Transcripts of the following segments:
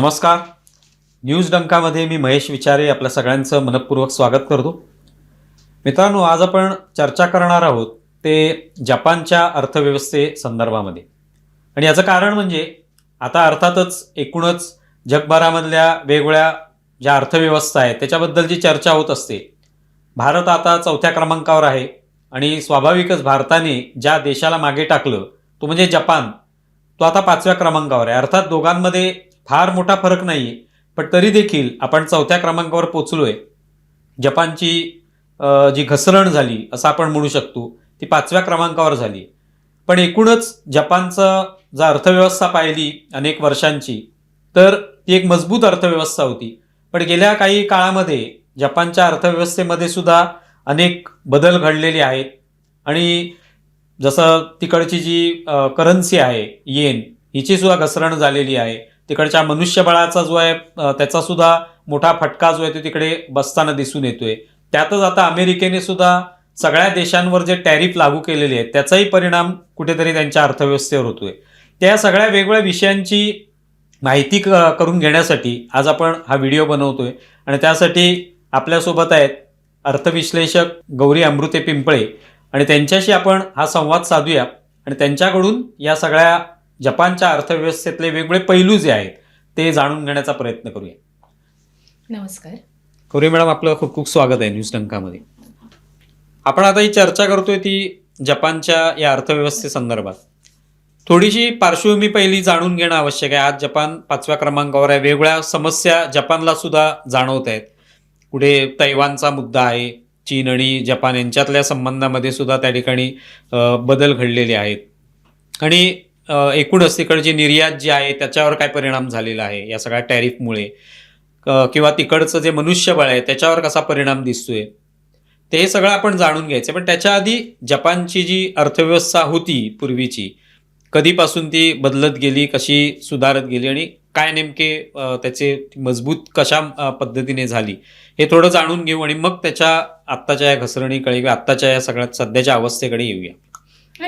नमस्कार. न्यूज डंकामध्ये मी महेश विचारे आपल्या सगळ्यांचं मनपूर्वक स्वागत करतो. मित्रांनो आज आपण चर्चा करणार आहोत ते जपानच्या अर्थव्यवस्थे संदर्भामध्ये. आणि याचं कारण म्हणजे आता अर्थातच एकूणच जगभरामधल्या वेगवेगळ्या ज्या अर्थव्यवस्था आहेत त्याच्याबद्दलची चर्चा होत असते भारत आता चौथ्या क्रमांकावर आहे. आणि स्वाभाविकच भारताने ज्या देशाला मागे टाकलं तो म्हणजे जपान तो आता पाचव्या क्रमांकावर आहे. अर्थात दोघांमध्ये फार मोठा फरक नाही आहे पण तरी देखील आपण चौथ्या क्रमांकावर पोचलोय. जपानची जी घसरण झाली असं आपण म्हणू शकतो ती पाचव्या क्रमांकावर झाली. पण एकूणच जपानचं जर अर्थव्यवस्था पाहिली अनेक वर्षांची तर ती एक मजबूत अर्थव्यवस्था होती. पण गेल्या काही काळामध्ये जपानच्या अर्थव्यवस्थेमध्ये सुद्धा अनेक बदल घडलेले आहेत. आणि जसं तिकडची जी करन्सी आहे येन हिची सुद्धा घसरण झालेली आहे. तिकडच्या मनुष्यबळाचा जो आहे त्याचा सुद्धा मोठा फटका जो आहे तो तिकडे बसताना दिसून येतोय. त्यातच आता अमेरिकेने सुद्धा सगळ्या देशांवर जे टॅरिफ लागू केलेले आहेत त्याचाही परिणाम कुठेतरी त्यांच्या अर्थव्यवस्थेवर होतोय. त्या सगळ्या वेगवेगळ्या विषयांची माहिती क- करून घेण्यासाठी आज आपण हा व्हिडिओ बनवतोय. आणि त्यासाठी आपल्यासोबत आहेत अर्थविश्लेषक गौरी अमृते पिंपळे. आणि त्यांच्याशी आपण हा संवाद साधूया. आणि त्यांच्याकडून या सगळ्या जपानच्या अर्थव्यवस्थेतले वेगवेगळे पैलू जे आहेत ते जाणून घेण्याचा प्रयत्न करूया. नमस्कार. गौरी मॅडम आपलं खूप खूप स्वागत आहे न्यूज टंकामध्ये आपण आता ही चर्चा करतोय ती जपानच्या या अर्थव्यवस्थेसंदर्भात थोडीशी पार्श्वभूमी पहिली जाणून घेणं आवश्यक आहे. आज जपान पाचव्या क्रमांकावर आहे. वेगवेगळ्या समस्या जपानला सुद्धा जाणवत आहेत. पुढे तैवानचा मुद्दा आहे. चीन आणि जपान यांच्यातल्या संबंधामध्ये सुद्धा त्या ठिकाणी बदल घडलेले आहेत. आणि एकूणच तिकडची निर्यात जी आहे त्याच्यावर काय परिणाम झालेला आहे? या सगळ्या टॅरिफमुळे. किंवा तिकडचं जे मनुष्यबळ आहे त्याच्यावर कसा परिणाम दिसतोय? ते हे सगळं आपण जाणून घ्यायचं पण त्याच्या आधी जपानची जी अर्थव्यवस्था होती पूर्वीची कधीपासून ती बदलत गेली कशी सुधारत गेली आणि काय नेमके त्याचे मजबूत कशा पद्धतीने झाली हे थोडं जाणून घेऊ आणि मग त्याच्या आत्ताच्या या घसरणीकडे किंवा आत्ताच्या या सगळ्यात सध्याच्या अवस्थेकडे येऊया.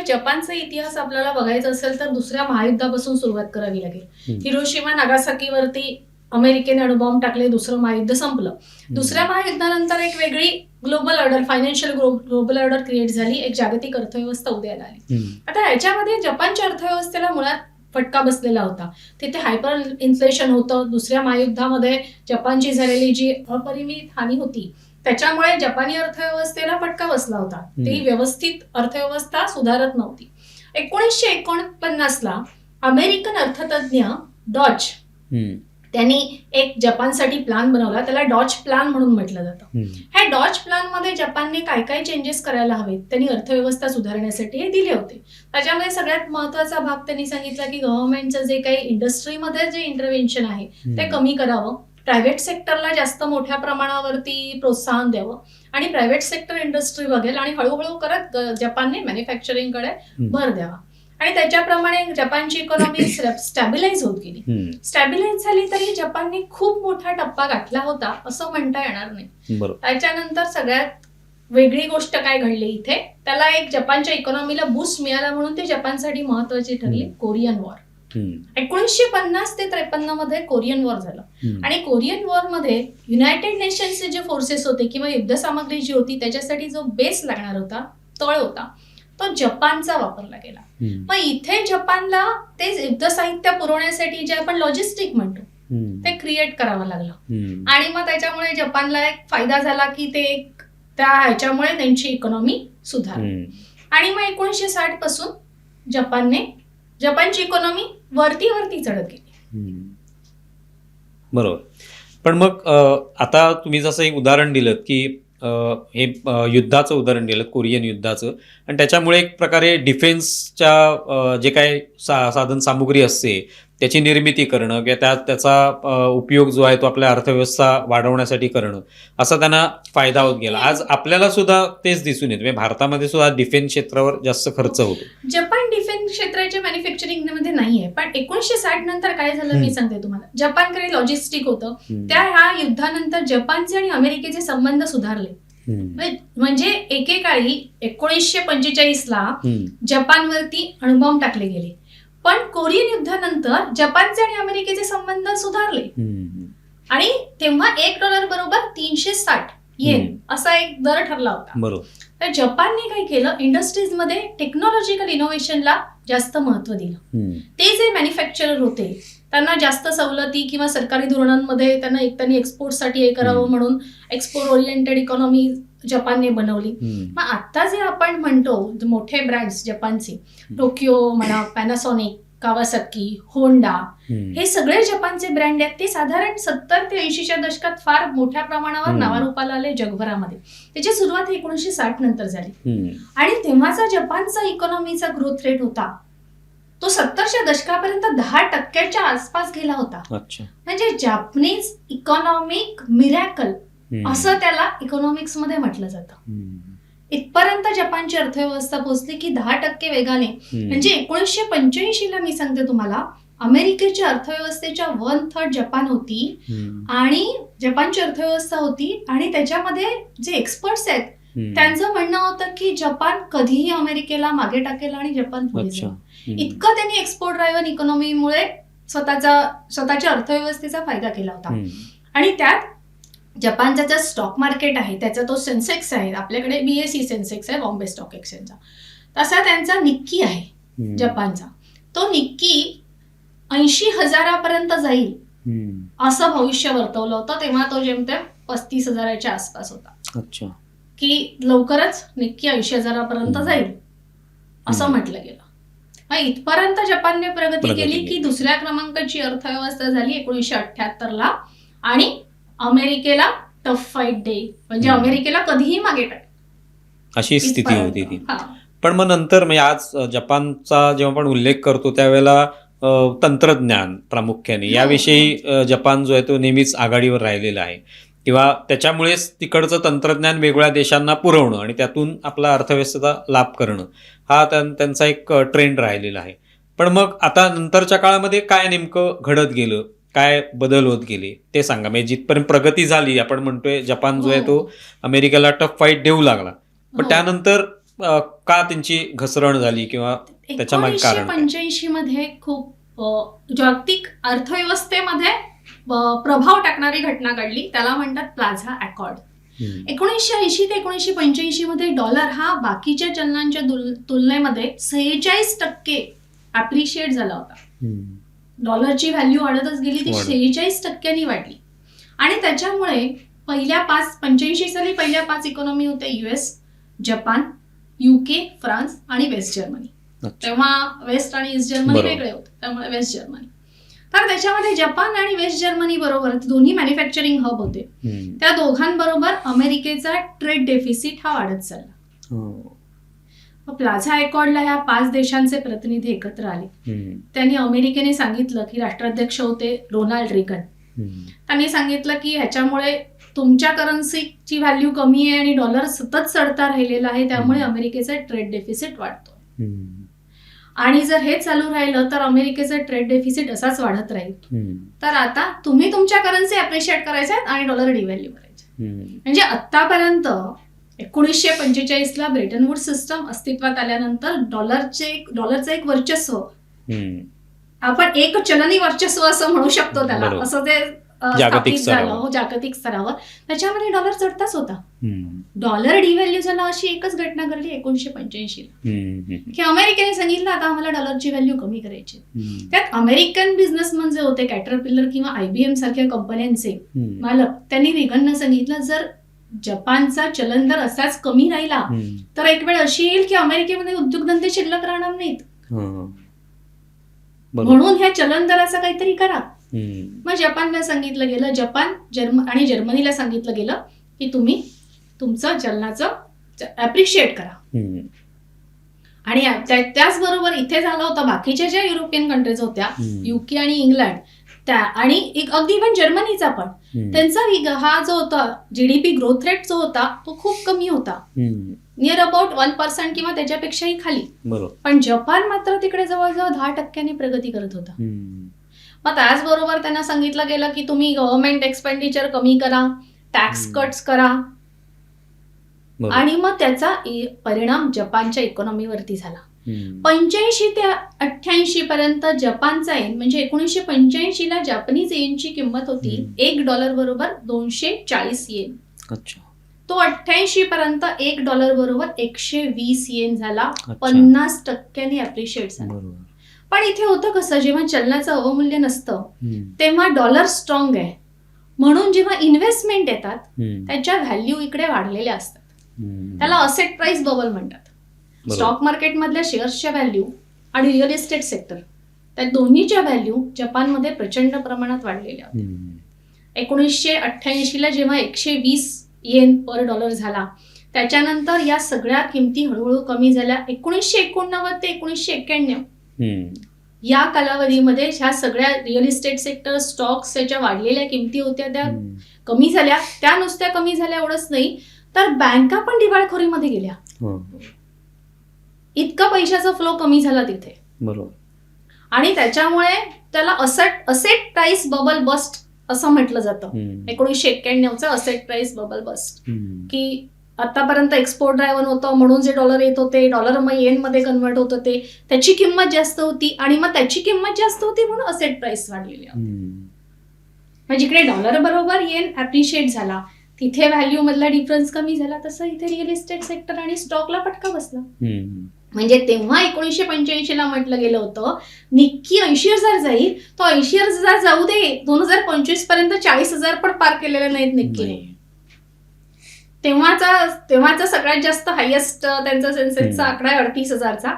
जपानचा इतिहास आपल्याला बघायचा असेल तर दुसऱ्या महायुद्धापासून सुरुवात करावी लागेल. हिरोशिमा नागासाकीवरती अमेरिकेने अणुबॉम्ब टाकले दुसरं महायुद्ध संपलं. दुसऱ्या महायुद्धानंतर एक वेगळी global order financial global order create झाली. एक जागतिक अर्थव्यवस्था उदयाला आली. आता याच्यामध्ये जपानच्या अर्थव्यवस्थेला मुळात फटका बसलेला होता. तिथे हायपर इन्फ्लेशन होतं. दुसऱ्या महायुद्धामध्ये जपानची झालेली जी अपरिमित हानी होती त्याच्यामुळे जपानी अर्थव्यवस्थेला फटका बसला होता. ती व्यवस्थित अर्थव्यवस्था सुधारत नव्हती. एकोणीसशे एकोणपन्नासला अमेरिकन अर्थतज्ञ डॉच. त्यांनी एक जपानसाठी प्लॅन बनवला. त्याला डॉच प्लॅन म्हणून म्हटलं जातं. ह्या डॉच प्लॅनमध्ये जपानने काय काय चेंजेस करायला हवेत? त्यांनी अर्थव्यवस्था सुधारण्यासाठी हे दिले होते. त्याच्यामध्ये सगळ्यात महत्त्वाचा भाग त्यांनी सांगितला की गव्हर्नमेंटचं जे काही इंडस्ट्रीमध्ये जे इंटरव्हेन्शन आहे ते कमी करावं. प्रायव्हेट सेक्टरला जास्त मोठ्या प्रमाणावरती प्रोत्साहन द्यावं. आणि प्रायव्हेट सेक्टर इंडस्ट्री बघेल आणि हळूहळू करत जपानने मॅन्युफॅक्चरिंगकडे भर द्यावा. आणि त्याच्याप्रमाणे जपानची इकॉनॉमी स्टॅबिलाईज होत गेली. स्टॅबिलाईज झाली तरी जपानने खूप मोठा टप्पा गाठला होता असं म्हणता येणार नाही. त्याच्यानंतर सगळ्यात वेगळी गोष्ट काय घडली इथे? त्याला एक जपानच्या इकॉनॉमीला बूस्ट मिळाला म्हणून ते जपानसाठी महत्वाची ठरली. Korean war. एकोणीसशे पन्नास ते त्रेपन्नमध्ये कोरियन वॉर झालं. आणि कोरियन वॉरमध्ये युनायटेड नेशन्सचे जे फोर्सेस होते किंवा युद्धसामग्री जी होती त्याच्यासाठी जो बेस लागणार होता तळ होता तो जपानचा वापरला गेला. मग इथे जपानला ते युद्ध साहित्य पुरवण्यासाठी जे आपण लॉजिस्टिक म्हणतो. ते क्रिएट करावं लागलं. आणि मग त्याच्यामुळे जपानला एक फायदा झाला की ते त्या ह्याच्यामुळे त्यांची इकॉनॉमी सुधारली. आणि मग एकोणीसशे साठपासून जपानने जपानची इकॉनॉमी वरती वरती चढत गेली. बरोबर. पण मग आता तुम्ही जसं एक उदाहरण दिलं की हे युद्धाचं उदाहरण दिलं कोरियन युद्धाचं. आणि त्याच्यामुळे एक प्रकारे डिफेन्सच्या जे काय सा साधन सामुग्री असते त्याची निर्मिती करणं किंवा त्या त्याचा उपयोग जो आहे तो आपल्या अर्थव्यवस्था वाढवण्यासाठी करणं असा त्यांना फायदा होत गेला आज आपल्याला सुद्धा तेच दिसून येतं म्हणजे भारतामध्ये सुद्धा डिफेन्स क्षेत्रावर जास्त खर्च होतो जपान डिफेन्स क्षेत्राच्या मॅन्युफॅक्चरिंगमध्ये नाहीये पण एकोणीसशे साठ नंतर काय झालं. मी सांगते तुम्हाला जपानकडे लॉजिस्टिक होतं. त्या ह्या युद्धानंतर जपानचे आणि अमेरिकेचे संबंध सुधारले. म्हणजे- म्हणजे एकेकाळी एकोणीसशे पंचेचाळीस ला. जपानवरती अणुबॉम्ब टाकले गेले पण कोरियन युद्धानंतर जपानचे आणि अमेरिकेचे संबंध सुधारले. आणि तेव्हा एक डॉलर बरोबर तीनशे साठ येन. असा एक दर ठरला होता बरोबर तर जपानने काय केलं इंडस्ट्रीजमध्ये टेक्नॉलॉजिकल इनोव्हेशनला जास्त महत्त्व दिलं. ते जे मॅन्युफॅक्चरर होते त्यांना जास्त सवलती किंवा सरकारी धोरणांमध्ये त्यांना एक त्यांनी एक्सपोर्टसाठी हे करावं. म्हणून एक्सपोर्ट ओरिएंटेड इकॉनॉमी जपानने बनवली. मग आता जे आपण म्हणतो मोठे ब्रँड्स जपानचे टोकियो म्हणा पॅनासॉनिक कावासाकी होंडा. हे सगळे जपानचे ब्रँड आहेत ते साधारण सत्तर ते ऐंशीच्या दशकात फार मोठ्या प्रमाणावर. नावारूपाला आले जगभरामध्ये त्याची सुरुवात एकोणीसशे साठ नंतर झाली. आणि तेव्हाचा जपानचा इकॉनॉमीचा ग्रोथ रेट होता तो सत्तरच्या दशकापर्यंत दहा टक्क्याच्या आसपास गेला होता म्हणजे जॅपनीज इकॉनॉमिक मिरॅकल. असं त्याला इकॉनॉमिक्समध्ये म्हटलं जातं. इथपर्यंत जपानची अर्थव्यवस्था पोहोचली की दहा टक्के वेगाने. म्हणजे एकोणीसशे पंच्याऐंशी ला मी सांगते तुम्हाला अमेरिकेच्या अर्थव्यवस्थेच्या वन थर्ड जपान होती. आणि जपानची अर्थव्यवस्था होती आणि त्याच्यामध्ये जे एक्सपर्ट्स आहेत. त्यांचं म्हणणं होतं की जपान कधीही अमेरिकेला मागे टाकेल आणि जपान पुढे जाईल. इतकं त्यांनी एक्सपोर्ट ड्रायव्हर इकॉनॉमीमुळे स्वतःचा स्वतःच्या अर्थव्यवस्थेचा फायदा केला होता. आणि त्यात जपानचा जो स्टॉक मार्केट आहे त्याचा तो सेन्सेक्स आहे आपल्याकडे बीएससी सेन्सेक्स आहे बॉम्बे स्टॉक एक्सचेंजचा तसा त्यांचा निक्की आहे. जपानचा तो निक्की ऐंशी हजारापर्यंत जाईल. असं भविष्य वर्तवलं होतं तेव्हा तो जेमतेम पस्तीस हजाराच्या आसपास होता अच्छा की लवकरच निक्की ऐंशी हजारापर्यंत. जाईल असं. म्हटलं गेलं इथपर्यंत जपानने प्रगती केली. की दुसऱ्या क्रमांकाची अर्थव्यवस्था झाली एकोणीसशे अठ्याहत्तर ला आणि अमेरिकेला टफ फाईट डे म्हणजे. अमेरिकेला कधीही मागे टाक अशी स्थिती. होती ती. पण मग नंतर म्हणजे आज जपानचा जेव्हा आपण उल्लेख करतो त्यावेळेला तंत्रज्ञान प्रामुख्याने हो. याविषयी जपान जो आहे तो नेहमीच आघाडीवर राहिलेला आहे किंवा त्याच्यामुळेच तिकडचं तंत्रज्ञान वेगवेगळ्या देशांना पुरवणं आणि त्यातून आपला अर्थव्यवस्थेचा लाभ करणं हा त्यां- त्यांचा एक ट्रेंड राहिलेला आहे पण मग आता नंतरच्या काळामध्ये काय नेमकं घडत गेलं काय बदल होत गेले ते सांगा. म्हणजे जिथपर्यंत प्रगती झाली आपण म्हणतोय जपान जो आहे तो अमेरिकेला टफ फाईट देऊ लागला. पण हो. त्यानंतर अ, का त्यांची घसरण झाली किंवा त्याच्यामागे एकोणीसशे कारण काय? पंच्याऐंशी मध्ये खूप अ, जागतिक अर्थव्यवस्थेमध्ये अ, प्रभाव टाकणारी घटना घडली. त्याला म्हणतात प्लाझा अकॉर्ड हम्म, एकोणीसशे ऐंशी ते एकोणीसशे पंच्याऐंशी मध्ये डॉलर हा बाकीच्या चलनांच्या तुल- तुलनेमध्ये सेहेचाळीस टक्के अप्रिशिएट झाला होता. हम्म, डॉलरची व्हॅल्यू वाढतच गेली ती वाढत. सेहेचाळीस टक्क्यांनी वाढली आणि त्याच्यामुळे पहिल्या पाच पंच्याऐंशी साली पहिल्या पाच इकॉनॉमी होत्या युएस जपान युके फ्रान्स आणि वेस्ट जर्मनी. तेव्हा वेस्ट आणि ईस्ट जर्मनी. वेगळे होते त्यामुळे वेस्ट जर्मनी तर त्याच्यामध्ये जपान आणि वेस्ट जर्मनी बरोबर दोन्ही मॅन्युफॅक्चरिंग हब होते त्या दोघांबरोबर अमेरिकेचा ट्रेड डेफिसिट हा वाढत चालला हो, प्लाझा अकॉर्डला ह्या पाच देशांचे प्रतिनिधी एकत्र आले. त्यांनी अमेरिकेने सांगितलं की राष्ट्राध्यक्ष होते रोनाल्ड रेगन. हम्म, त्यांनी सांगितलं की ह्याच्यामुळे तुमच्या करन्सीची व्हॅल्यू कमी आहे आणि डॉलर सतत चढता राहिलेला आहे त्यामुळे. अमेरिकेचा ट्रेड डेफिसिट वाढतो. आणि जर हे चालू राहिलं तर अमेरिकेचा ट्रेड डेफिसिट असाच वाढत राहील. तर आता तुम्ही तुमच्या करन्सी अप्रिशिएट करायच्या आहेत आणि डॉलर डिव्हॅल्यू करायचे म्हणजे आतापर्यंत एकोणीसशे पंचेचाळीस ला ब्रेटन वूड सिस्टम अस्तित्वात आल्यानंतर डॉलरचे एक डॉलरचं एक वर्चस्व. आपण एक चलनी वर्चस्व असं म्हणू शकतो त्याला. असं ते जागतिक झालं. स्तरावर. हो, जागतिक स्तरावर. त्याच्यामध्ये डॉलर चढताच होता. डॉलर डिव्हॅल्यू झाला अशी एकच घटना घडली एकोणीशे पंच्याऐंशी की अमेरिकेने सांगितलं आता आम्हाला डॉलरची व्हॅल्यू कमी करायची त्यात अमेरिकन बिझनेसमन जे होते कॅटरपिलर किंवा आयबीएम सारख्या कंपन्यांचे मालक त्यांनी रिगनना सांगितलं जर जपानचा चलन दर असाच कमी राहिला तर एक वेळ अशी येईल की अमेरिकेमध्ये उद्योगधंदे शिल्लक राहणार नाहीत. म्हणून ह्या चलन दराचा काहीतरी करा. मग जपानला सांगितलं गेलं जपान जर्म आणि जर्मनीला सांगितलं गेलं की तुम्ही तुमचं चलनाचं अप्रिशिएट करा. आणि त्या- त्याचबरोबर इथे झालं होतं बाकीच्या ज्या युरोपियन कंट्रीज होत्या युके आणि इंग्लंड त्या. आणि एक अगदी इव्हन जर्मनीचा पण. त्यांचा हा जो होता जीडीपी ग्रोथ रेट जो होता तो खूप कमी होता. नियर अबाउट वन पर्सेंट किंवा त्याच्यापेक्षाही खाली. पण जपान मात्र तिकडे जवळजवळ दहा टक्क्यांनी प्रगती करत होता. मग त्याचबरोबर त्यांना सांगितलं गेलं की तुम्ही गव्हर्नमेंट एक्सपेंडिचर कमी करा टॅक्स. कट्स करा. आणि मग त्याचा परिणाम जपानच्या इकॉनॉमीवरती झाला. पंच्याऐंशी ते अठ्ठ्याऐंशी पर्यंत जपानचा येन म्हणजे एकोणीसशे पंच्याऐंशी ला जपानीज येनची किंमत होती. एक डॉलर बरोबर दोनशे चाळीस येन तो अठ्ठ्याऐंशी पर्यंत एक डॉलर बरोबर एकशे वीस येन झाला. पन्नास टक्क्याने अप्रिशिएट झाला पण इथे होतं कसं जेव्हा चलनाचं अवमूल्य नसतं. तेव्हा डॉलर स्ट्रॉंग आहे म्हणून जेव्हा इन्व्हेस्टमेंट येतात. त्याच्या व्हॅल्यू इकडे वाढलेल्या असतात. त्याला असेट प्राइस बबल म्हणतात. स्टॉक मार्केटमधल्या शेअर्सच्या व्हॅल्यू आणि रिअल इस्टेट सेक्टर त्या दोन्हीच्या व्हॅल्यू जपानमध्ये प्रचंड प्रमाणात वाढलेल्या होत्या. एकोणीसशे अठ्ठ्याऐंशीला जेव्हा एकशे वीस येन पर डॉलर झाला त्याच्यानंतर या सगळ्या किमती हळूहळू कमी झाल्या एकोणीसशे एकोणनव्वद ते एकोणीसशे एक्क्याण्णव. या कालावधीमध्ये ह्या सगळ्या रिअल इस्टेट सेक्टर स्टॉक्स याच्या वाढलेल्या किमती होत्या त्या. कमी झाल्या त्या नुसत्या कमी झाल्या एवढंच नाही तर बँका पण दिवाळखोरीमध्ये गेल्या हो. इतका पैशाचा फ्लो कमी झाला तिथे बरोबर आणि त्याच्यामुळे त्याला asset asset price bubble bust असं म्हटलं जातं. एकोणीसशे एक्क्याण्णवचं असेट प्राइस बबल बस्ट. की आतापर्यंत एक्सपोर्ट ड्रायव्हर होतं म्हणून जे डॉलर येत होते डॉलर मग येन मध्ये कन्वर्ट होत होते त्याची किंमत जास्त होती आणि मग त्याची किंमत जास्त होती म्हणून असेट प्राइस वाढलेली. मग जिकडे डॉलर बरोबर येन अप्रिशिएट झाला तिथे व्हॅल्यू मधला डिफरन्स कमी झाला तसं इथे रिअल इस्टेट सेक्टर आणि स्टॉकला फटका बसला. म्हणजे तेव्हा एकोणीसशे पंच्याऐंशी ला म्हटलं गेलं होतं निक्की ऐंशी हजार जाईल तो ऐंशी हजार जाऊ दे दोन हजार पंचवीसपर्यंत चाळीस हजार पण पार केलेले नाहीत निक्कीने नाही. तेव्हाचा तेव्हाचा सगळ्यात जास्त हायेस्ट त्यांचा सेन्सेक्सचा हम्म. आकडा आहे अडतीस हजारचा.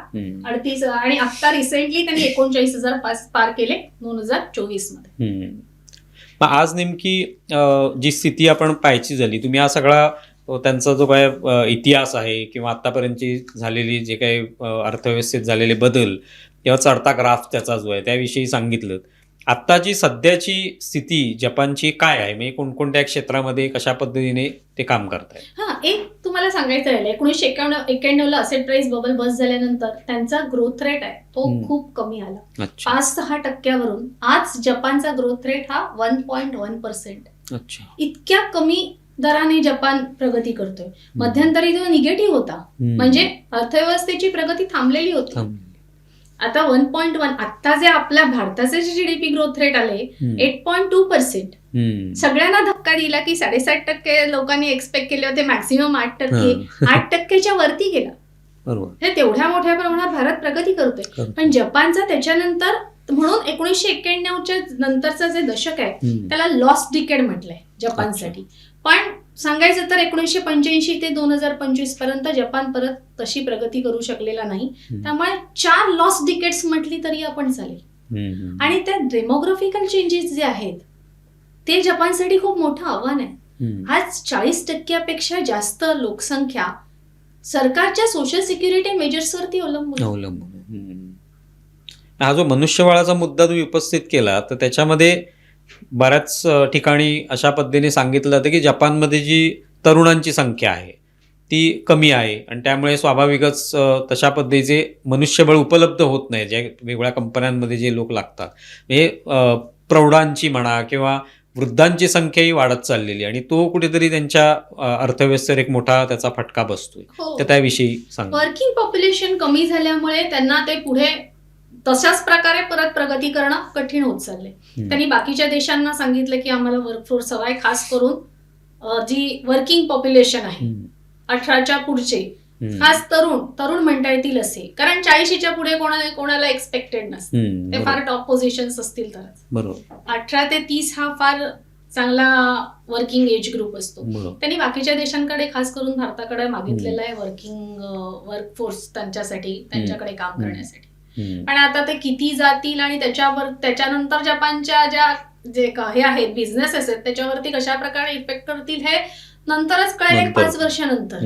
अडतीस आणि आता रिसेंटली त्यांनी एकोणचाळीस हजार पार केले दोन हजार चोवीसमध्ये आज नेमकी जी स्थिती आपण पाहायची झाली तुम्ही हा सगळा अं, त्यांचा जो काय इतिहास आहे किंवा आतापर्यंतची झालेली जे काही अर्थव्यवस्थेत झालेले बदल किंवा चढता ग्राफ त्याचा जो आहे त्याविषयी सांगितलं. आत्ताची सध्याची स्थिती जपानची काय आहे? म्हणजे कोणकोणत्या क्षेत्रामध्ये कशा पद्धतीने ते काम करताय? हा एक तुम्हाला सांगायचं राहिलं एकोणीसशे एक्याण्णव एक्याण्णवला असेट प्राइस बबल बस झाल्यानंतर त्यांचा ग्रोथ रेट आहे तो. खूप कमी आला. पाच सहा टक्क्यावरून आज जपानचा ग्रोथ रेट हा वन पॉईंट वन पर्सेंट अच्छा. इतक्या कमी दराने जपान प्रगती करतोय मध्यंतरी तो निगेटिव्ह होता. म्हणजे अर्थव्यवस्थेची प्रगती थांबलेली होती. आता वन पॉईंट वन आता जे आपल्या भारताचे जे जीडीपी ग्रोथ रेट आले. Eight point two percent. सगळ्यांना धक्का दिला की साडेसात टक्के लोकांनी एक्सपेक्ट केले होते मॅक्सिमम आठ टक्के. आठ टक्केच्या वरती गेला हे तेवढ्या मोठ्या प्रमाणात भारत प्रगती करतोय करतो. पण जपानचा त्याच्यानंतर म्हणून एकोणीसशे एक्क्याण्णवच्या नंतरचं जे दशक आहे. त्याला लॉस्ट डिकेड म्हटलंय जपानसाठी पण सांगायचं तर एकोणीसशे पंच्याऐंशी ते दोन हजार पंचवीसपर्यंत जपान परत तशी प्रगती करू शकलेला नाही. त्यामुळे चार लॉस्ट डिकेट्स म्हटली तरी आपण चालेल. आणि त्या डेमोग्राफिकल चेंजेस जे आहेत ते जपानसाठी खूप मोठं आव्हान आहे. आज चाळीस टक्क्यापेक्षा जास्त लोकसंख्या सरकारच्या सोशल सिक्युरिटी मेजर्सवरती अवलंबून. अवलंबून. हा जो मनुष्यबळाचा मुद्दा तुम्ही उपस्थित केला तर त्याच्यामध्ये बऱ्याच ठिकाणी अशा पद्धतीने सांगितलं जातं की जपानमध्ये जी तरुणांची संख्या आहे ती कमी आहे आणि त्यामुळे स्वाभाविकच तशा पद्धतीचे मनुष्यबळ उपलब्ध होत नाही. ज्या वेगवेगळ्या कंपन्यांमध्ये जे लोक लागतात. म्हणजे अ, प्रौढांची म्हणा किंवा वृद्धांची संख्याही वाढत चाललेली आहे आणि तो कुठेतरी त्यांच्या अर्थव्यवस्थेवर एक मोठा त्याचा फटका बसतोय. हो. तर त्याविषयी सांगा. वर्किंग पॉप्युलेशन कमी झाल्यामुळे त्यांना ते पुढे तशाच प्रकारे परत प्रगती करणं कठीण होत चाललंय. त्यांनी बाकीच्या देशांना सांगितलं की आम्हाला वर्कफोर्स हवाय खास करून जी वर्किंग पॉप्युलेशन आहे. अठराच्या पुढचे. खास तरुण तरुण म्हणता येतील असे कारण चाळीशीच्या पुढे कोणा कोणाला एक्सपेक्टेड नसते ते. फार टॉप पोझिशन्स असतील बरोबर अठरा ते तीस हा फार चांगला वर्किंग एज ग्रुप असतो त्यांनी बाकीच्या देशांकडे खास करून भारताकडे मागितलेलं आहे वर्किंग वर्कफोर्स त्यांच्यासाठी त्यांच्याकडे काम. करण्यासाठी. पण आता ते किती जातील आणि त्याच्यावर त्याच्यानंतर जपानच्या ज्या जे हे आहेत बिझनेसेस आहेत त्याच्यावरती कशा प्रकारे इफेक्ट करतील हे नंतरच कळेल. पाच वर्षानंतर.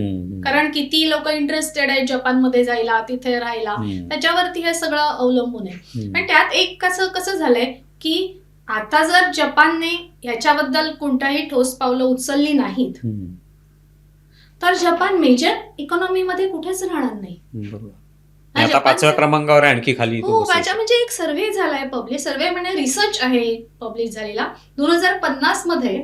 कारण किती लोक इंटरेस्टेड आहेत जपानमध्ये जायला तिथे राहायला. त्याच्यावरती हे सगळं अवलंबून आहे. पण त्यात एक कसं कसं झालंय की आता जर जपानने याच्याबद्दल कोणताही ठोस पावलं उचलली नाहीत. तर जपान मेजर इकॉनॉमीमध्ये कुठेच राहणार नाही आता पाचव्या क्रमांकावर आहे आणखी खाली तो हो. माझ्या म्हणजे एक सर्वे झालाय पब्लिक सर्वे म्हणजे रिसर्च आहे पब्लिश झालेला. दोन हजार पन्नासमध्ये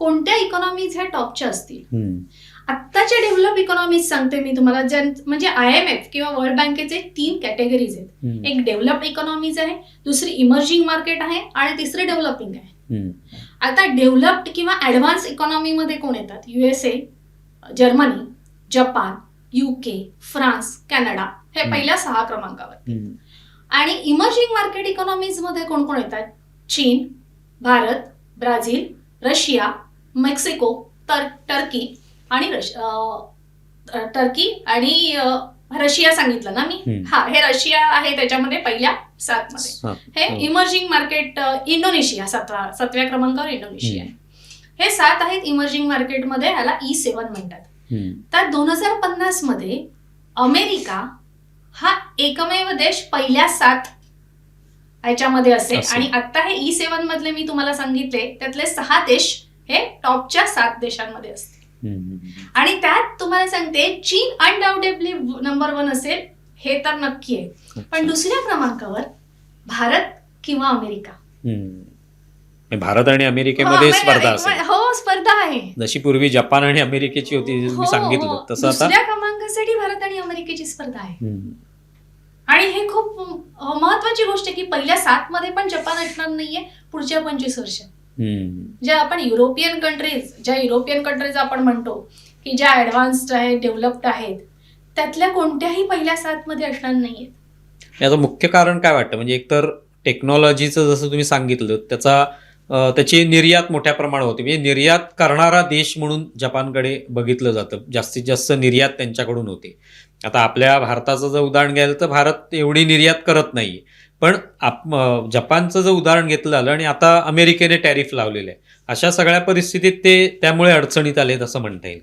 कोणत्या इकॉनॉमीज ह्या टॉपच्या असतील. आत्ताच्या डेव्हलप इकॉनॉमीज सांगते मी तुम्हाला. ज्यां म्हणजे आय एम एफ किंवा वर्ल्ड बँकेचे तीन कॅटेगरीज आहेत. एक डेव्हलप इकॉनॉमीज आहे दुसरी इमर्जिंग मार्केट आहे आणि तिसरी डेव्हलपिंग आहे. आता डेव्हलप्ड किंवा ऍडव्हान्स इकॉनॉमीमध्ये कोण येतात? USA Germany Japan UK France Canada हे. पहिल्या सहा क्रमांकावर. आणि इमर्जिंग मार्केट इकॉनॉमीजमध्ये कोण कोण येतात? चीन भारत ब्राझील रशिया मेक्सिको तर टर्की आणि टर्की आणि रशिया सांगितलं ना मी. हा हे रशिया आहे त्याच्यामध्ये पहिल्या सात मध्ये. हा, हे. हो. इमर्जिंग मार्केट इंडोनेशिया सातवा सातव्या क्रमांकावर इंडोनेशिया आहे. हे सात आहेत इमर्जिंग मार्केटमध्ये याला ई सेवन म्हणतात. तर दोन हजार पन्नासमध्ये अमेरिका हा एकमेव देश पहिल्या सात ह्याच्यामध्ये असेल. आणि आता हे ई सेवन मधले मी तुम्हाला सांगितले त्यातले सहा देश हे टॉपच्या सात देशांमध्ये असतील. आणि त्यात तुम्हाला सांगते चीन अनडाऊटेबली नंबर वन असेल हे तर नक्की आहे. पण दुसऱ्या क्रमांकावर भारत किंवा अमेरिका. हे भारत आणि अमेरिकेमध्ये हो, स्पर्धा असेल. हो स्पर्धा आहे. जशी पूर्वी जपान आणि अमेरिकेची होती हो, मी सांगितलं हो. तसं आता. दुसऱ्या क्रमांकासाठी भारत आणि अमेरिकेची स्पर्धा आहे. आणि हे खूप महत्वाची गोष्ट आहे की पहिल्या सात मध्ये पण जपान असणार नाहीये पुढच्या पंचवीस वर्ष. ज्या आपण युरोपियन कंट्रीज ज्या युरोपियन कंट्रीज आपण म्हणतो की ज्या ऍडव्हान्स्ड आहेत डेव्हलप्ड आहेत त्यातल्या कोणत्याही पहिल्या सात मध्ये असणार नाहीये. याचं मुख्य कारण काय वाटतं? म्हणजे एकतर टेक्नॉलॉजीचं जसं तुम्ही सांगितलं त्याचा त्याची निर्यात मोठ्या प्रमाणात होते. म्हणजे निर्यात करणारा देश म्हणून जपानकडे बघितलं जातं. जास्तीत जास्त निर्यात त्यांच्याकडून होते. आता आपल्या भारताचं जर उदाहरण घ्यायला तर भारत एवढी निर्यात करत नाही. पण आप जपानचं जर उदाहरण घेतलं आलं आणि आता अमेरिकेने टॅरिफ लावलेले आहे अशा सगळ्या परिस्थितीत ते त्यामुळे अडचणीत आलेत असं म्हणता येईल.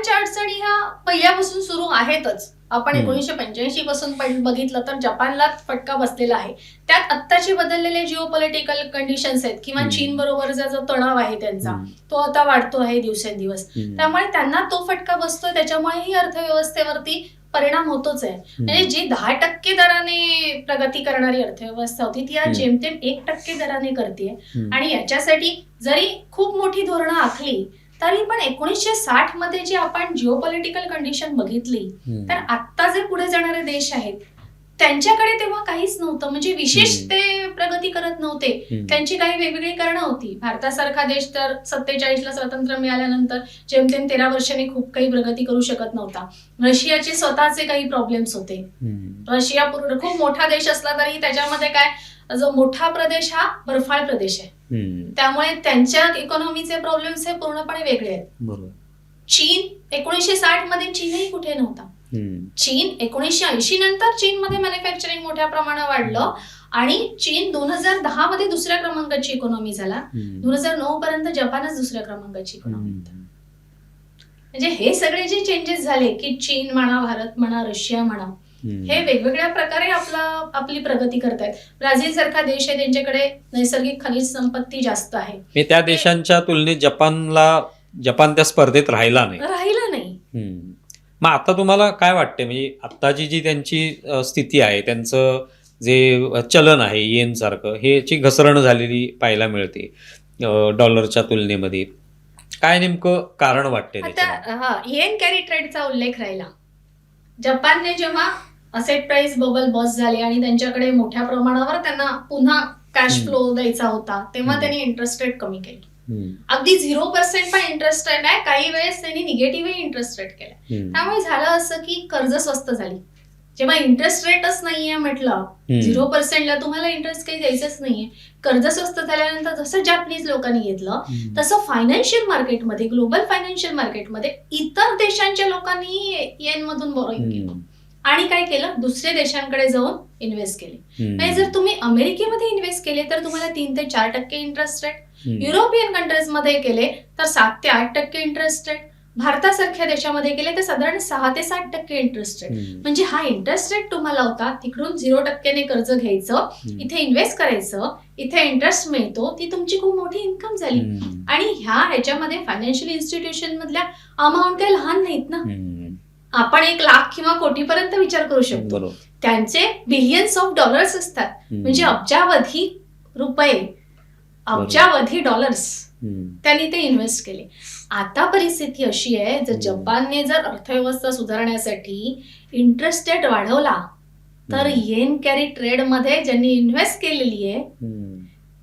जपानच्या अडचणी ह्या पहिल्यापासून सुरू आहेतच. आपण. एकोणीसशे पंच्याऐंशी पासून पण बघितलं तर जपानला फटका बसलेला आहे. त्यात आत्ताचे बदललेले जिओ पॉलिटिकल कंडिशन्स आहेत किंवा. चीन बरोबरचा जो तणाव आहे त्यांचा तो आता वाढतो आहे दिवसेंदिवस. त्यामुळे त्यांना तो फटका बसतोय त्याच्यामुळे ही अर्थव्यवस्थेवरती परिणाम होतोच आहे. म्हणजे जी दहा टक्के दराने प्रगती करणारी अर्थव्यवस्था होती ती आज. जेमतेम एक टक्के दराने करते आणि याच्यासाठी जरी खूप मोठी धोरणं आखली तरी पण एकोणीसशे साठमध्ये जी आपण जिओपॉलिटिकल कंडिशन बघितली तर आत्ता जे पुढे जाणारे देश आहेत त्यांच्याकडे तेव्हा काहीच नव्हतं. म्हणजे विशेष. ते प्रगती करत नव्हते. त्यांची काही वेगवेगळी कारणं होती. भारतासारखा देश तर सत्तेचाळीसला स्वातंत्र्य मिळाल्यानंतर जेमतेम तेरा वर्षांनी खूप काही प्रगती करू शकत नव्हता. रशियाचे स्वतःचे काही प्रॉब्लेम्स होते. रशिया खूप मोठा देश असला तरी त्याच्यामध्ये काय जो मोठा प्रदेश हा बर्फाळ प्रदेश आहे. त्यामुळे त्यांच्या इकॉनॉमीचे प्रॉब्लेम्स हे पूर्णपणे वेगळे आहेत. चीन एकोणीसशे साठमध्ये चीनही कुठे नव्हता. चीन एकोणीसशे ऐंशी नंतर चीनमध्ये मॅन्युफॅक्चरिंग मोठ्या प्रमाणात वाढलं आणि चीन दोन हजार दहा मध्ये दुसऱ्या क्रमांकाची इकॉनॉमी झाला. दोन हजार नऊ पर्यंत जपानच दुसऱ्या क्रमांकाची इकॉनॉमी म्हणजे हे सगळे जे चेंजेस झाले की चीन म्हणा भारत म्हणा रशिया म्हणा. हे वेगवेगळ्या प्रकारे आपला आपली प्रगती करतायत. ब्राझील सारखा देश आहे त्यांच्याकडे नैसर्गिक खनिज संपत्ती जास्त आहे. म्हणजे त्या देशांच्या तुलनेत जपानला जपान त्या स्पर्धेत राहिला नाही. राहिलं नाही. हम्म. मग आता तुम्हाला काय वाटते म्हणजे आत्ताची जी त्यांची स्थिती आहे त्यांचं जे चलन आहे येन सारखं हे याची घसरण झालेली पाहायला मिळते डॉलरच्या तुलनेमध्ये. काय नेमकं कारण वाटते? हा येन कॅरी ट्रेडचा उल्लेख राहिला. जपानने जेव्हा असेट प्राइस बबल बस झाले आणि त्यांच्याकडे मोठ्या प्रमाणावर त्यांना पुन्हा कॅश. फ्लो द्यायचा होता तेव्हा. त्यांनी इंटरेस्ट रेट कमी केली. अगदी झिरो पर्सेंट पण इंटरेस्ट रेट आहे. काही वेळेस त्यांनी निगेटिव्ह इंटरेस्ट रेट केला. त्यामुळे झालं असं की कर्ज स्वस्त झाली. जेव्हा इंटरेस्ट रेटच नाहीये म्हटलं. झिरो पर्सेंटला तुम्हाला इंटरेस्ट काही द्यायचंच नाहीये. कर्ज स्वस्त झाल्यानंतर जसं जापनीज लोकांनी घेतलं. तसं फायनान्शियल मार्केटमध्ये ग्लोबल फायनान्शियल मार्केटमध्ये इतर देशांच्या लोकांनी येन मधून बोरोइंग केलं. आणि काय केलं दुसऱ्या देशांकडे जाऊन इन्व्हेस्ट केले. म्हणजे जर तुम्ही अमेरिकेमध्ये इन्व्हेस्ट केले तर तुम्हाला तीन ते चार टक्के इंटरेस्ट रेट. युरोपियन कंट्रीजमध्ये केले तर सात ते आठ टक्के इंटरेस्ट रेट भारतासारख्या देशामध्ये केले तर साधारण सहा ते सात टक्के इंटरेस्ट रेट. म्हणजे हा इंटरेस्ट रेट तुम्हाला होता तिकडून झिरो टक्क्याने कर्ज घ्यायचं. इथे इन्व्हेस्ट करायचं इथे इंटरेस्ट मिळतो ती तुमची खूप मोठी इन्कम झाली. आणि ह्या ह्याच्यामध्ये फायनान्शियल इन्स्टिट्यूशन मधल्या अमाऊंट काही लहान नाहीत ना. आपण एक लाख किंवा कोटीपर्यंत विचार करू शकतो त्यांचे बिलियन्स ऑफ डॉलर्स असतात. म्हणजे अब्जावधी रुपये अब्जावधी डॉलर्स. त्यांनी ते इन्व्हेस्ट केले आता परिस्थिती अशी आहे जर. जपानने जर अर्थव्यवस्था सुधारण्यासाठी इंटरेस्ट रेट वाढवला तर. येन कॅरी ट्रेडमध्ये ज्यांनी इन्व्हेस्ट केलेली आहे.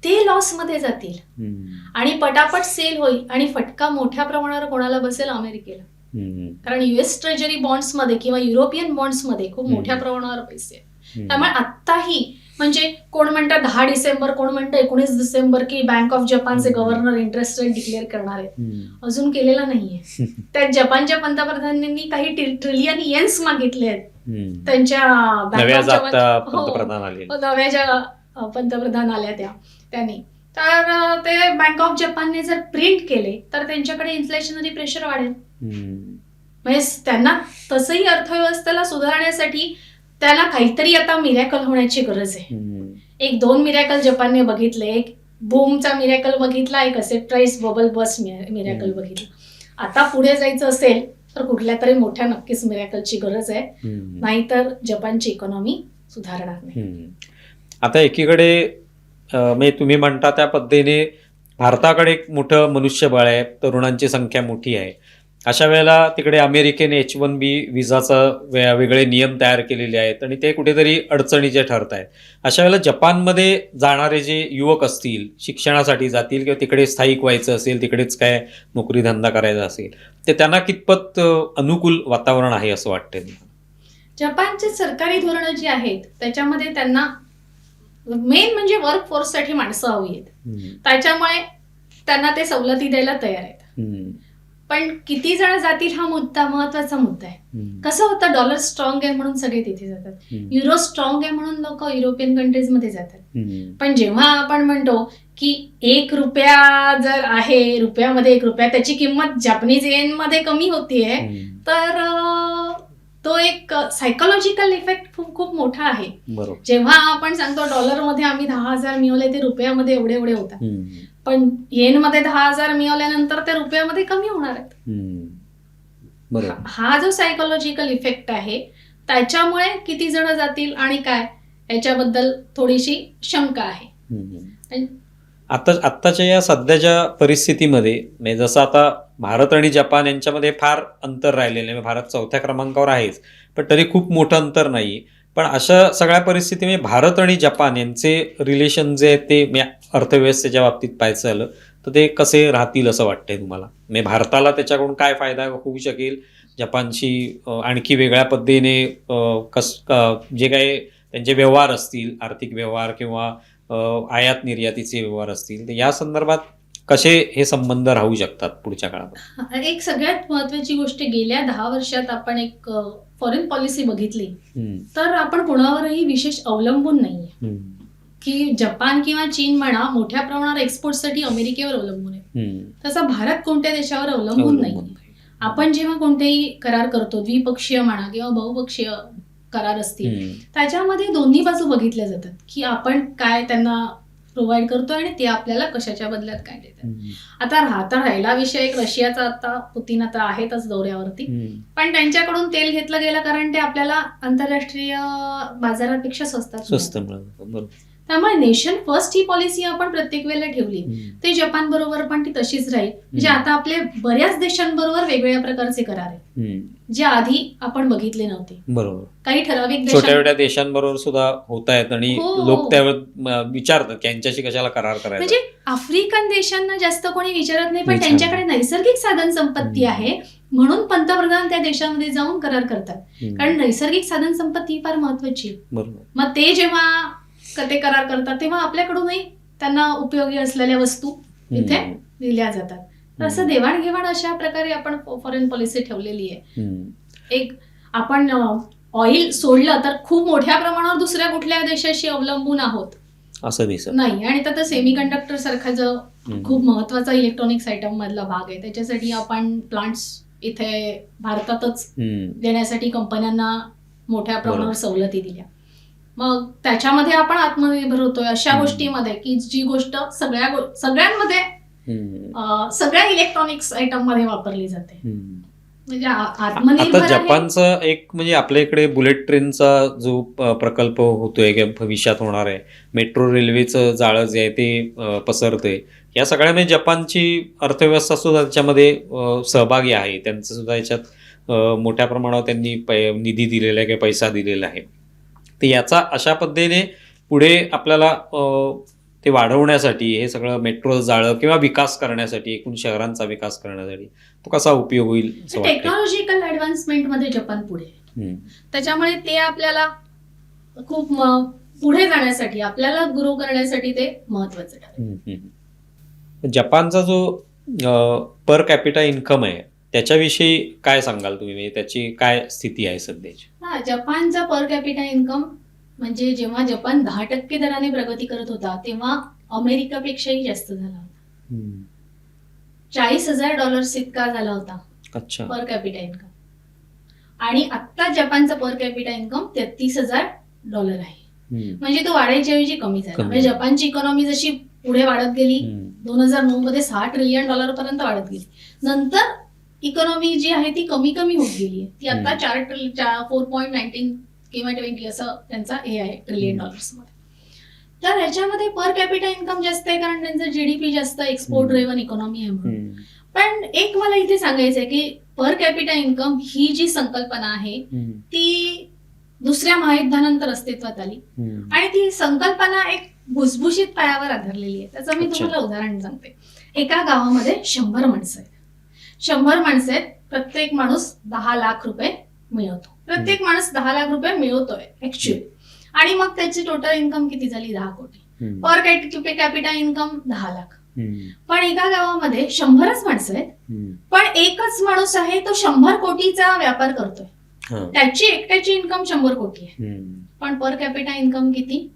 ते लॉसमध्ये जातील. आणि पटापट सेल होईल आणि फटका मोठ्या प्रमाणावर कोणाला बसेल अमेरिकेला. कारण युएस ट्रेजरी बॉन्ड्समध्ये किंवा युरोपियन बॉन्ड्समध्ये खूप मोठ्या. प्रमाणावर पैसे आहेत. त्यामुळे आत्ताही म्हणजे कोण म्हणतं दहा डिसेंबर कोण म्हणतं एकोणीस डिसेंबर की बँक ऑफ जपानचे. गव्हर्नर इंटरेस्ट रेट डिक्लेअर करणार आहेत. अजून केलेला नाहीये त्यात जपानच्या पंतप्रधानांनी काही ट्रिलियन येन्स मागितले आहेत. त्यांच्या नव्या हो. पंतप्रधान हो, नव्या ज्या अ, पंतप्रधान आल्या त्या त्यांनी तर ते बँक ऑफ जपानने जर प्रिंट केले तर त्यांच्याकडे इन्फ्लेशनरी प्रेशर वाढेल. म्हणजे त्यांना तसंही अर्थव्यवस्थेला सुधारण्यासाठी त्याला काहीतरी आता मिरॅकल होण्याची गरज आहे. एक दोन मिरॅकल जपानने बघितले एक बूमचा मिरॅकल बघितला एक asset price bubble bust miracle. बघितला आता पुढे जायचं असेल तर कुठल्या तरी मोठ्या नक्कीच मिरॅकलची गरज आहे. नाहीतर जपानची इकॉनॉमी सुधारणार नाही. आता एकीकडे म्हणजे तुम्ही म्हणता त्या पद्धतीने भारताकडे एक मोठं मनुष्यबळ आहे तरुणांची संख्या मोठी आहे अशा वेळेला तिकडे अमेरिकेने एच वन बी विजाचं वे- वेगळे नियम तयार केलेले आहेत आणि ते कुठेतरी अडचणीचे ठरत आहेत अशा वेळेला जपानमध्ये जाणारे जे युवक असतील शिक्षणासाठी जातील किंवा तिकडे स्थायिक व्हायचं असेल तिकडेच काय नोकरी धंदा करायचा असेल ते त्यांना कितपत अनुकूल वातावरण आहे असं वाटतं जपानचे सरकारी धोरणं जी आहेत त्याच्यामध्ये त्यांना मेन म्हणजे वर्क फोर्ससाठी माणसं हवी आहेत. त्याच्यामुळे त्यांना ते सवलती द्यायला तयार आहेत. पण किती जण जातील हा मुद्दा महत्त्वाचा मुद्दा आहे. कसं होतं डॉलर स्ट्रॉंग आहे म्हणून सगळे तिथे जातात. युरो स्ट्रॉंग आहे म्हणून लोक युरोपियन कंट्रीजमध्ये जातात. पण जेव्हा आपण म्हणतो की एक रुपया जर आहे रुपयामध्ये एक रुपया त्याची किंमत जापनीज येन मध्ये कमी होतीये. तर तो एक सायकोलॉजिकल इफेक्ट खूप खूप मोठा आहे जेव्हा आपण सांगतो डॉलरमध्ये आम्ही दहा हजार मिळवले ते रुपयामध्ये एवढे एवढे होतात. पण येन मध्ये दहा हजार मिळवल्यानंतर ते रुपयामध्ये कमी होणार आहेत. बरोबर. हा जो सायकोलॉजिकल इफेक्ट आहे त्याच्यामुळे किती जण जातील आणि काय याच्याबद्दल थोडीशी शंका आहे. आता आत्ताच्या या सध्याच्या परिस्थितीमध्ये म्हणजे जसं आता भारत आणि जपान यांच्यामध्ये फार अंतर राहिलेलं आहे. भारत चौथ्या क्रमांकावर आहेच पण तरी खूप मोठं अंतर नाही पण अशा सगळ्या परिस्थितीमध्ये भारत आणि जपान यांचे रिलेशन जे आहेत ते मी अर्थव्यवस्थेच्या बाबतीत पाहायचं झालं तर ते कसे राहतील असं वाटतंय तुम्हाला? म्हणजे भारताला त्याच्याकडून काय फायदा होऊ शकेल? जपानशी आणखी वेगळ्या पद्धतीने कस जे काही त्यांचे व्यवहार असतील आर्थिक व्यवहार किंवा आयात निर्यातीचे व्यवहार असतील तर या संदर्भात कसे हे संबंध राहू शकतात पुढच्या काळात एक सगळ्यात महत्वाची गोष्ट गेल्या दहा वर्षात आपण एक फॉरेन पॉलिसी बघितली. तर आपण कुणावरही विशेष अवलंबून नाहीये. की जपान किंवा चीन म्हणा मोठ्या प्रमाणावर एक्सपोर्टसाठी अमेरिकेवर अवलंबून आहे. तसं भारत कोणत्या देशावर अवलंबून नाही. आपण जेव्हा कोणतेही करार करतो द्विपक्षीय म्हणा किंवा बहुपक्षीय करार असतील त्याच्यामध्ये दोन्ही बाजू बघितल्या जातात. की आपण काय त्यांना प्रोव्हाइड करतो आणि ते आपल्याला कशाच्या बदल्यात काय देतात आता राहता राहिला विषय एक रशियाचा आता पुतीन आता आहेतच दौऱ्यावरती. पण त्यांच्याकडून तेल घेतलं गेलं कारण ते आपल्याला आंतरराष्ट्रीय बाजारापेक्षा स्वस्तात स्वस्त. मिळालं. बरोबर. त्यामुळे नेशन फर्स्ट ही पॉलिसी आपण प्रत्येक वेळेला ठेवली. ते जपान बरोबर पण ती तशीच राहील. म्हणजे. आता आपले बऱ्याच देशांबरोबर वेगवेगळ्या प्रकारचे करार आहेत. जे आधी आपण बघितले नव्हते. बरोबर. काही ठराविक छोट्या देशां छोट्या देशांबरोबर सुद्धा होत आहेत आणि हो. लोक त्यावेळेस म, विचारतात की यांच्याशी कशाला करार करायचा? म्हणजे आफ्रिकन देशांना जास्त कोणी विचारत नाही पण त्यांच्याकडे नैसर्गिक साधन संपत्ती. आहे. म्हणून पंतप्रधान त्या देशामध्ये जाऊन करार करतात. कारण नैसर्गिक साधन संपत्ती ही फार महत्वाची आहे. बरोबर. मग ते जेव्हा ते करार करतात तेव्हा आपल्याकडूनही त्यांना उपयोगी असलेल्या वस्तू इथे दिल्या जातात. तर असं देवाणघेवाण अशा प्रकारे आपण फॉरेन पॉलिसी ठेवलेली आहे. एक आपण ऑइल सोडलं तर खूप मोठ्या प्रमाणावर दुसऱ्या कुठल्या देशाशी अवलंबून आहोत. असं दिसत नाही. आणि त्यात सेमी कंडक्टर सारखा जो खूप महत्त्वाचा इलेक्ट्रॉनिक्स आयटम मधला भाग आहे त्याच्यासाठी आपण प्लांट्स इथे भारतातच देण्यासाठी कंपन्यांना मोठ्या प्रमाणावर. सवलती दिल्या. मग त्याच्यामध्ये आपण आत्मनिर्भर होतोय अशा. गोष्टीमध्ये की जी गोष्ट सगळ्या सगळ्यांमध्ये सगळ्या इलेक्ट्रॉनिक्स आयटममध्ये वापरली जाते. म्हणजे आता. जपानचा एक म्हणजे आपल्या इकडे बुलेट ट्रेनचा जो प्रकल्प होतोय किंवा भविष्यात होणार आहे मेट्रो रेल्वेचं जाळं जे आहे ते पसरतंय या सगळ्यामध्ये जपानची अर्थव्यवस्था सुद्धा त्याच्यामध्ये सहभागी आहे त्यांचं सुद्धा याच्यात मोठ्या प्रमाणावर त्यांनी निधी दिलेला आहे किंवा पैसा दिलेला आहे तर याचा अशा पद्धतीने पुढे आपल्याला ते वाढवण्यासाठी हे सगळं मेट्रो जाळं किंवा विकास करण्यासाठी एकूण शहरांचा विकास करण्यासाठी तो कसा उपयोग होईल टेक्नॉलॉजिकल ऍडव्हान्समेंटमध्ये जपान पुढे. त्याच्यामुळे ते आपल्याला खूप पुढे जाण्यासाठी आपल्याला ग्रो करण्यासाठी ते महत्वाचं ठरेल. जपानचा जो पर कॅपिटा इन्कम आहे त्याच्याविषयी काय सांगाल तुम्ही? म्हणजे त्याची काय स्थिती आहे सध्याची? हा जपानचा पर कॅपिटा इन्कम म्हणजे जेव्हा जपान दहा टक्के दराने प्रगती करत होता तेव्हा अमेरिकापेक्षाही जास्त झाला होता. चाळीस हजार डॉलर्स इतका झाला होता अच्छा. पर कॅपिटा इन्कम आणि आत्ता जपानचा पर कॅपिटा इन्कम तेहतीस हजार डॉलर आहे. म्हणजे तो वाढायच्या ऐवजी कमी झाला. म्हणजे जपानची इकॉनॉमी जशी पुढे वाढत गेली. दोन हजार नऊ मध्ये सहा ट्रिलियन डॉलर पर्यंत वाढत गेली. नंतर इकॉनॉमी जी आहे ती कमी कमी होत गेली आहे ती आता. चार ट्रिल फोर पॉईंट नाईन्टीन किंवा ट्वेंटी असं त्यांचा हे आहे ट्रिलियन हम्म. डॉलर्समध्ये तर ह्याच्यामध्ये पर कॅपिटा इन्कम जास्त आहे कारण त्यांचं जीडीपी जास्त एक्सपोर्ट. ड्रेवन इकॉनॉमी आहे म्हणून. पण एक मला इथे सांगायचं आहे की पर कॅपिटा इन्कम ही जी संकल्पना आहे. ती दुसऱ्या महायुद्धानंतर अस्तित्वात आली. आणि ती संकल्पना एक भुसभुशीत पायावर आधारलेली आहे त्याचं मी. तुम्हाला उदाहरण सांगते एका गावामध्ये शंभर माणसं आहेत शंभर माणसं आहेत प्रत्येक माणूस दहा लाख रुपये मिळवतो प्रत्येक माणूस दहा लाख रुपये मिळवतोय ऍक्च्युअली आणि मग त्याची टोटल इन्कम किती झाली दहा कोटी. पर कॅपिटा इन्कम दहा लाख. पण एका गावामध्ये शंभरच माणसं आहेत. पण एकच माणूस आहे तो शंभर कोटीचा व्यापार करतोय. त्याची एकट्याची इन्कम शंभर कोटी आहे. पण पर कॅपिटा इन्कम किती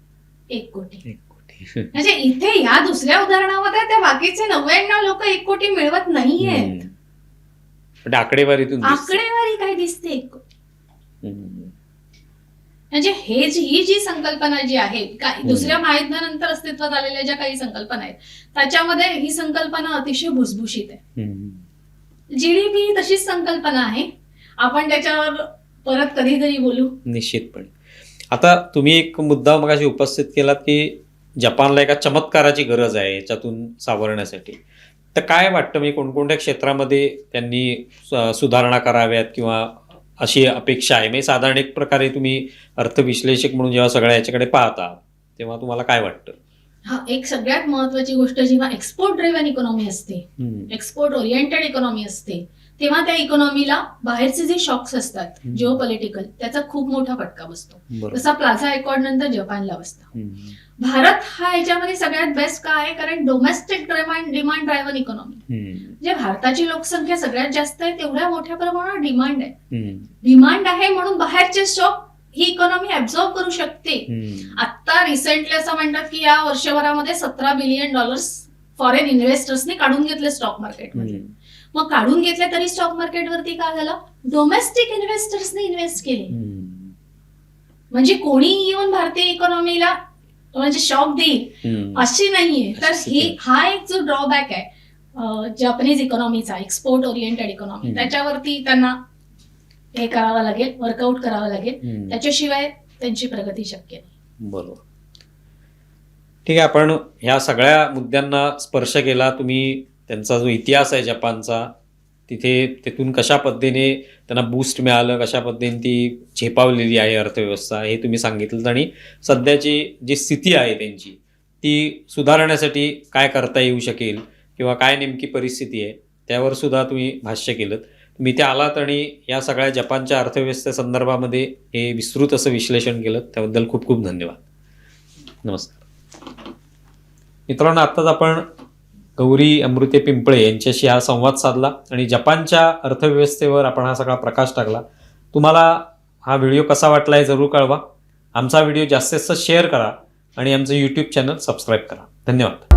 एक कोटी. म्हणजे इथे या दुसऱ्या उदाहरणामध्ये ते बाकीचे नव्याण्णव लोक एक कोटी मिळवत नाहीयेत. पण आकडेवारीतून दिसतं. आकडेवारी काय दिसते हम्म. म्हणजे हे जी ही जी संकल्पना जी आहे काय हम्म. दुसऱ्या महायुद्धानंतर अस्तित्वात आलेल्या ज्या काही संकल्पना आहेत त्याच्यामध्ये ही संकल्पना अतिशय भुसभुशीत आहे हम्म. जीडीपी तशीच संकल्पना आहे आपण त्याच्यावर परत कधीतरी बोलू निश्चितपणे आता तुम्ही एक मुद्दा मगाशी उपस्थित केलात की जपानला एका चमत्काराची गरज आहे याच्यातून सावरण्यासाठी तर काय वाटतं? म्हणजे कोणकोणत्या क्षेत्रामध्ये त्यांनी सुधारणा कराव्यात किंवा अशी अपेक्षा आहे? म्हणजे साधारण एक प्रकारे तुम्ही अर्थविश्लेषक म्हणून जेव्हा सगळ्या याच्याकडे पाहता तेव्हा तुम्हाला काय वाटतं? हा एक सगळ्यात महत्वाची गोष्ट जेव्हा एक्सपोर्ट ड्रिव्हन इकॉनॉमी असते. एक्सपोर्ट ओरिएंटेड इकॉनॉमी असते तेव्हा त्या इकॉनॉमीला बाहेरचे जे शॉक्स असतात. जिओ पॉलिटिकल त्याचा खूप मोठा फटका बसतो जसा प्लाझा अकॉर्ड नंतर जपानला बसतो. भारत हा याच्यामध्ये सगळ्यात बेस्ट का आहे कारण domestic demand demand driven economy hmm. जे भारताची लोकसंख्या सगळ्यात जास्त आहे तेवढ्या मोठ्या प्रमाणावर डिमांड आहे. डिमांड आहे म्हणून बाहेरचे स्टॉक ही इकॉनॉमी ऍब्झॉर्ब करू शकते. आता रिसेंटली असं म्हणतात की या वर्षभरामध्ये सतरा बिलियन डॉलर्स फॉरेन इन्व्हेस्टर्सनी काढून घेतले स्टॉक मार्केटमध्ये. मग काढून घेतले तरी स्टॉक मार्केटवरती काय झालं डोमेस्टिक इन्व्हेस्टर्सने इन्व्हेस्ट केले. म्हणजे कोणी येऊन भारतीय इकॉनॉमीला म्हणजे शॉक देईल. अशी नाहीये तर ही. हा एक जो ड्रॉबॅक आहे जपानीज इकॉनॉमीचा एक्सपोर्ट ओरिएंटेड इकॉनॉमी. त्याच्यावरती त्यांना हे करावं लागेल वर्कआउट करावं लागेल. त्याच्याशिवाय त्यांची प्रगती शक्य नाही बरोबर ठीक आहे आपण ह्या सगळ्या मुद्द्यांना स्पर्श केला तुम्ही त्यांचा जो इतिहास आहे जपानचा तिथे तिथून कशा पद्धतीने त्यांना बूस्ट मिळालं कशा पद्धतीने ती झेपावलेली आहे अर्थव्यवस्था हे तुम्ही सांगितलं. आणि सध्याची जी स्थिती आहे त्यांची ती सुधारण्यासाठी काय करता येऊ शकेल किंवा काय नेमकी परिस्थिती आहे त्यावर सुद्धा तुम्ही भाष्य केलं. तुम्ही इथे आलात आणि या सगळ्या जपानच्या अर्थव्यवस्थेसंदर्भामध्ये हे विस्तृत असं विश्लेषण केलं. त्याबद्दल खूप खूप धन्यवाद. नमस्कार. मित्रांनो आत्ताच आपण गौरी अमृते पिंपळे यांच्याशी हा संवाद साधला आणि जपानच्या अर्थव्यवस्थेवर आपण हा सगळा प्रकाश टाकला. तुम्हाला हा व्हिडिओ कसा वाटला हे जरूर कळवा. आमचा व्हिडिओ जास्तीत जास्त शेअर करा आणि आमचं यूट्यूब चॅनल सबस्क्राईब करा. धन्यवाद.